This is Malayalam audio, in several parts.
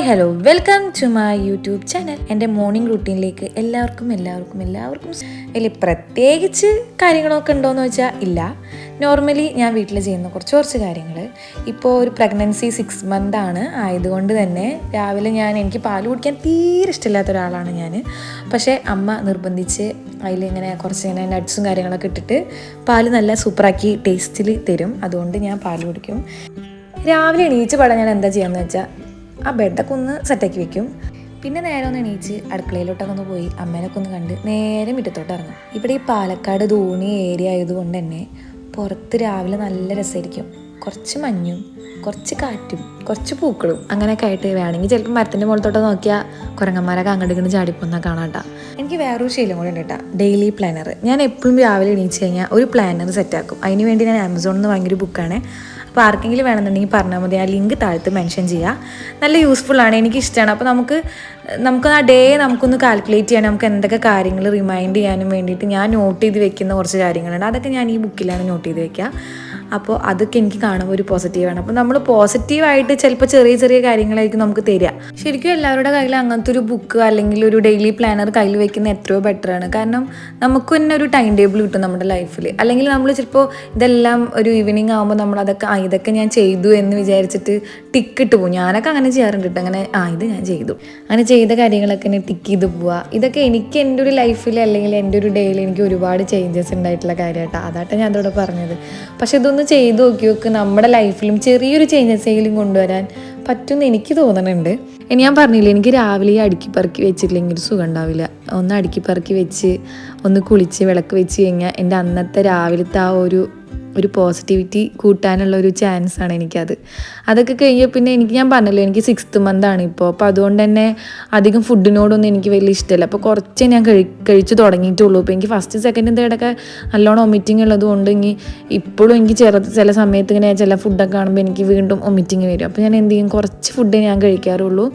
Hi hello. Welcome to my YouTube channel. എന്റെ മോർണിംഗ് റൂട്ടീനിലേക്ക് എല്ലാവർക്കും എല്ലാവർക്കും എല്ലാവർക്കും വലിയ പ്രത്യേകിച്ച് കാര്യങ്ങളൊക്കെ ഉണ്ടോയെന്ന് വെച്ചാൽ ഇല്ല. നോർമലി ഞാൻ വീട്ടിൽ ചെയ്യുന്ന കുറച്ച് കുറച്ച് കാര്യങ്ങൾ ഇപ്പോൾ ഒരു പ്രഗ്നൻസി സിക്സ് മന്ത് ആണ്. ആയതുകൊണ്ട് തന്നെ രാവിലെ ഞാൻ എനിക്ക് പാൽ കുടിക്കാൻ തീരെ ഇഷ്ടമില്ലാത്ത ഒരാളാണ് ഞാൻ പക്ഷേ അമ്മ നിർബന്ധിച്ച് അതിലിങ്ങനെ കുറച്ച് ഇങ്ങനെ നട്ട്സും കാര്യങ്ങളൊക്കെ ഇട്ടിട്ട് പാൽ നല്ല സൂപ്പറാക്കി ടേസ്റ്റിൽ തരും. അതുകൊണ്ട് ഞാൻ പാൽ കുടിക്കും. രാവിലെ എണീച്ച് പടം ഞാൻ എന്താ ചെയ്യാന്ന് വെച്ചാൽ ആ ബെഡൊക്കെ ഒന്ന് സെറ്റാക്കി വെക്കും. പിന്നെ നേരെ ഒന്ന് എണീച്ച് അടുക്കളയിലോട്ടൊക്കെ ഒന്ന് പോയി അമ്മേനൊക്കെ ഒന്ന് കണ്ട് നേരെ മുറ്റത്തോട്ട് ഇറങ്ങും. ഇവിടെ ഈ പാലക്കാട് ധോണി ഏരിയ ആയതുകൊണ്ട് തന്നെ പുറത്ത് രാവിലെ നല്ല രസമായിരിക്കും. കുറച്ച് മഞ്ഞും കുറച്ച് കാറ്റും കുറച്ച് പൂക്കളും അങ്ങനെയൊക്കെ ആയിട്ട് വേണമെങ്കിൽ ചിലപ്പോൾ മരത്തിന്റെ മുകളിലോട്ട് നോക്കിയാൽ കുരങ്ങന്മാരൊക്കെ അങ്ങോട്ട് ഇങ്ങനെ ചാടിപ്പോന്ന കാണാട്ടാ എനിക്ക് വേറൊരു ശീലം കൂടെ ഉണ്ട് കേട്ടോ. ഡെയിലി പ്ലാനർ ഞാൻ എപ്പോഴും രാവിലെ എണീച്ച് കഴിഞ്ഞാൽ ഒരു പ്ലാനർ സെറ്റാക്കും അതിന് വേണ്ടി ഞാൻ ആമസോണിൽ നിന്ന് വാങ്ങിയൊരു ബുക്കാണ് അപ്പോൾ ആർക്കെങ്കിലും വേണമെന്നുണ്ടെങ്കിൽ പറഞ്ഞാൽ മതി. ആ ലിങ്ക് താഴത്ത് മെൻഷൻ ചെയ്യുക. നല്ല യൂസ്ഫുൾ ആണ്. എനിക്ക് ഇഷ്ടമാണ് അപ്പോൾ നമുക്ക് നമുക്ക് ആ ഡേ നമുക്കൊന്ന് കാൽക്കുലേറ്റ് ചെയ്യാൻ നമുക്ക് എന്തൊക്കെ കാര്യങ്ങൾ റിമൈൻഡ് ചെയ്യാനും വേണ്ടിയിട്ട് ഞാൻ നോട്ട് ചെയ്ത് വെക്കുന്ന കുറച്ച് കാര്യങ്ങളുണ്ട്. അതൊക്കെ ഞാൻ ഈ ബുക്കിലാണ് നോട്ട് ചെയ്ത് വെക്കുക. അപ്പോൾ അതൊക്കെ എനിക്ക് കാണുമ്പോൾ ഒരു പോസിറ്റീവാണ് അപ്പോൾ നമ്മൾ പോസിറ്റീവായിട്ട് ചിലപ്പോൾ ചെറിയ ചെറിയ കാര്യങ്ങളായിരിക്കും നമുക്ക് തരിക. ശരിക്കും എല്ലാവരുടെ കയ്യിൽ അങ്ങനത്തെ ഒരു ബുക്ക് അല്ലെങ്കിൽ ഒരു ഡെയിലി പ്ലാനർ കയ്യിൽ വെക്കുന്ന എത്രയോ ബെറ്ററാണ് കാരണം നമുക്ക് തന്നെ ഒരു ടൈം ടേബിൾ കിട്ടും നമ്മുടെ ലൈഫിൽ അല്ലെങ്കിൽ നമ്മൾ ചിലപ്പോൾ ഇതെല്ലാം ഒരു ഈവനിങ് ആകുമ്പോൾ നമ്മൾ അതൊക്കെ ആ ഇതൊക്കെ ഞാൻ ചെയ്തു എന്ന് വിചാരിച്ചിട്ട് ടിക്ക് ഇട്ട് പോകും ഞാനൊക്കെ അങ്ങനെ ചെയ്യാറുണ്ട് കേട്ടോ. അങ്ങനെ ആ ഇത് ഞാൻ ചെയ്തു. അങ്ങനെ ചെയ്ത കാര്യങ്ങളൊക്കെ തന്നെ ടിക്ക് ചെയ്ത് പോവുക ഇതൊക്കെ എനിക്ക് എന്റെ ഒരു ലൈഫിൽ അല്ലെങ്കിൽ എന്റെ ഒരു ഡേയിൽ എനിക്ക് ഒരുപാട് ചേഞ്ചസ് ഉണ്ടായിട്ടുള്ള കാര്യമായിട്ടാണ് അതാട്ടെ ഞാൻ അതോടെ പറഞ്ഞത്. പക്ഷെ ഇതൊന്നും ചെയ്ത് നോക്കി നോക്ക് നമ്മുടെ ലൈഫിലും ചെറിയൊരു ചേഞ്ചസ് എങ്കിലും കൊണ്ടുവരാൻ പറ്റുമെന്ന് എനിക്ക് തോന്നുന്നുണ്ട് ഇനി ഞാൻ പറഞ്ഞില്ലേ എനിക്ക് രാവിലെ അടുക്കി പറക്കി വെച്ചിട്ടില്ലെങ്കിൽ ഒരു സുഖം ഉണ്ടാവില്ല. ഒന്ന് അടുക്കി പറക്കി വെച്ച് ഒന്ന് കുളിച്ച് വിളക്ക് വെച്ച് കഴിഞ്ഞാൽ എന്റെ അന്നത്തെ രാവിലത്തെ ആ ഒരു ഒരു പോസിറ്റിവിറ്റി കൂട്ടാനുള്ള ഒരു ചാൻസ് ആണ് എനിക്കത്. അതൊക്കെ കഴിഞ്ഞ് പിന്നെ എനിക്ക് ഞാൻ പറഞ്ഞല്ലോ എനിക്ക് സിക്സ്ത് മന്ത് ആണ് ഇപ്പോൾ അപ്പോൾ അതുകൊണ്ട് തന്നെ അധികം ഫുഡിനോടൊന്നും എനിക്ക് വലിയ ഇഷ്ടമല്ല. അപ്പോൾ കുറച്ചേ ഞാൻ കഴി കഴിച്ച് തുടങ്ങിയിട്ടുള്ളൂ. അപ്പോൾ എനിക്ക് ഫസ്റ്റ് സെക്കൻഡ് തേർഡൊക്കെ നല്ലോണം ഒമിറ്റിംഗ് ഉള്ളത് കൊണ്ട് ഇനി ഇപ്പോഴും എനിക്ക് ചെറു ചില സമയത്ത് ഇങ്ങനെ ചില ഫുഡൊക്കെ കാണുമ്പോൾ എനിക്ക് വീണ്ടും ഒമിറ്റിംഗ് വരും. അപ്പോൾ ഞാൻ എന്ത് ചെയ്യും? കുറച്ച് ഫുഡ് ഞാൻ കഴിക്കാറുള്ളൂ.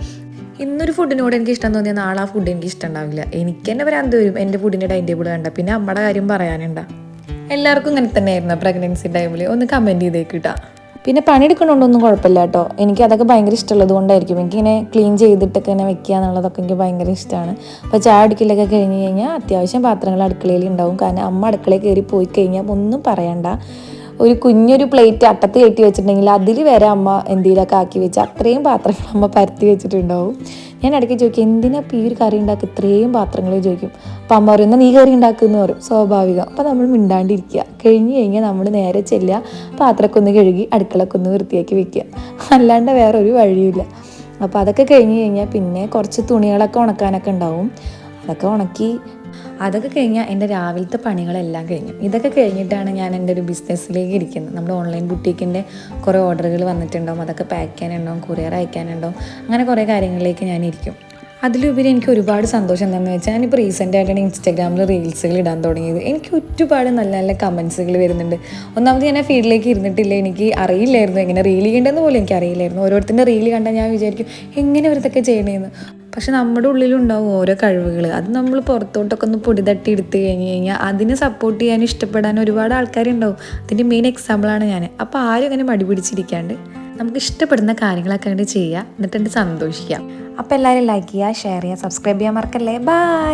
ഇന്നൊരു ഫുഡിനോട് എനിക്ക് ഇഷ്ടം തോന്നിയാൽ നാളെ ആ ഫുഡ് എനിക്ക് ഇഷ്ടം ഉണ്ടാവില്ല. എനിക്ക് തന്നെ ഭ്രാന്ത് വരും. എന്റെ ഫുഡിന്റെ ടൈം ടേബിൾ കണ്ട. പിന്നെ അമ്മയുടെ കാര്യം പറയാനുണ്ടാ. എല്ലാവർക്കും ഇങ്ങനെ തന്നെയായിരുന്നു പ്രഗ്നൻസി ടൈമിൽ ഒന്ന് കമന്റ് ചെയ്തേക്ക് കിട്ടാ പിന്നെ പണിയെടുക്കണോണ്ടൊന്നും കുഴപ്പമില്ല കേട്ടോ എനിക്ക് അതൊക്കെ ഭയങ്കര ഇഷ്ടമുള്ളത് കൊണ്ടായിരിക്കും. എനിക്കിങ്ങനെ ക്ലീൻ ചെയ്തിട്ടൊക്കെ ഇങ്ങനെ വെക്കുക എന്നുള്ളതൊക്കെ എനിക്ക് ഭയങ്കര ഇഷ്ടമാണ് അപ്പോൾ ചായ അടുക്കലൊക്കെ കഴിഞ്ഞ് കഴിഞ്ഞാൽ അത്യാവശ്യം പാത്രങ്ങൾ അടുക്കളയിൽ ഉണ്ടാവും. കാരണം അമ്മ അടുക്കളയിൽ കയറി പോയി കഴിഞ്ഞാൽ ഒന്നും പറയണ്ട. ഒരു കുഞ്ഞൊരു പ്ലേറ്റ് അട്ടത്ത് കയറ്റി വെച്ചിട്ടുണ്ടെങ്കിൽ അതിൽ വരെ അമ്മ എന്തെങ്കിലുമൊക്കെ ആക്കി വെച്ച് അത്രയും പാത്രങ്ങൾ അമ്മ പരത്തി വെച്ചിട്ടുണ്ടാവും. ഞാൻ ഇടയ്ക്ക് ചോദിക്കും എന്തിനാ ഈ ഒരു കറി ഉണ്ടാക്കുക? ഇത്രയും പാത്രങ്ങൾ? ചോദിക്കും അപ്പം അമ്മ പറയും "എന്നാ നീ കറി ഉണ്ടാക്കുമെന്ന് പറയും. സ്വാഭാവികം. അപ്പം നമ്മൾ മിണ്ടാണ്ടിരിക്കുക. കഴിഞ്ഞ് കഴിഞ്ഞാൽ നമ്മൾ നേരെ ചെല്ലുക പാത്രമൊക്കെ ഒന്ന് കഴുകി അടുക്കളൊക്കെ ഒന്ന് വൃത്തിയാക്കി വെക്കുക. അല്ലാണ്ട് വേറെ ഒരു വഴിയില്ല അപ്പോൾ അതൊക്കെ കഴിഞ്ഞ് കഴിഞ്ഞാൽ പിന്നെ കുറച്ച് തുണികളൊക്കെ ഉണക്കാനൊക്കെ ഉണ്ടാവും. അതൊക്കെ ഉണക്കി അതൊക്കെ കഴിഞ്ഞാൽ എന്റെ രാവിലത്തെ പണികളെല്ലാം കഴിഞ്ഞു. ഇതൊക്കെ കഴിഞ്ഞിട്ടാണ് ഞാൻ എന്റെ ഒരു ബിസിനസ്സിലേക്ക് ഇരിക്കുന്നത്. നമ്മുടെ ഓൺലൈൻ ബുട്ടീക്കിന്റെ കുറേ ഓർഡറുകൾ വന്നിട്ടുണ്ടാവും. അതൊക്കെ പാക്ക് ചെയ്യാനുണ്ടാവും കൊറിയർ അയക്കാനുണ്ടാവും. അങ്ങനെ കുറേ കാര്യങ്ങളിലേക്ക് ഞാൻ ഇരിക്കും. അതിലുപരി എനിക്ക് ഒരുപാട് സന്തോഷം എന്താണെന്ന് വെച്ചാൽ ഞാനിപ്പോൾ റീസെന്റ് ആയിട്ടാണ് ഇൻസ്റ്റാഗ്രാമിൽ റീൽസുകൾ ഇടാൻ തുടങ്ങിയത്. എനിക്ക് ഒരുപാട് നല്ല നല്ല കമൻസുകൾ വരുന്നുണ്ട്. ഒന്നാമത് ഞാൻ ആ ഫീൽഡിലേക്ക് ഇരുന്നിട്ടില്ല. എനിക്ക് അറിയില്ലായിരുന്നു എങ്ങനെ റീൽ ചെയ്യേണ്ടതെന്ന് പോലും എനിക്ക് അറിയില്ലായിരുന്നു. ഓരോരുത്തരുടെ റീൽ കണ്ടാൽ ഞാൻ വിചാരിക്കും എങ്ങനെ ഇവരതൊക്കെ ചെയ്യണേന്ന്? പക്ഷെ നമ്മുടെ ഉള്ളിലുണ്ടാവും ഓരോ കഴിവുകൾ അത് നമ്മൾ പുറത്തോട്ടൊക്കെ ഒന്ന് പൊടി തട്ടി എടുത്തു കഴിഞ്ഞ് കഴിഞ്ഞാൽ അതിനെ സപ്പോർട്ട് ചെയ്യാൻ ഇഷ്ടപ്പെടാൻ ഒരുപാട് ആൾക്കാരുണ്ടാവും. അതിന്റെ മെയിൻ എക്സാമ്പിളാണ് ഞാൻ അപ്പോൾ ആരും അങ്ങനെ മടി പിടിച്ചിരിക്കാണ്ട് നമുക്ക് ഇഷ്ടപ്പെടുന്ന കാര്യങ്ങളൊക്കെ അങ്ങോട്ട് ചെയ്യുക എന്നിട്ട് സന്തോഷിക്കാം. അപ്പോൾ എല്ലാവരും ലൈക്ക് ചെയ്യുക ഷെയർ ചെയ്യുക സബ്സ്ക്രൈബ് ചെയ്യാൻ മറക്കല്ലേ? ബൈ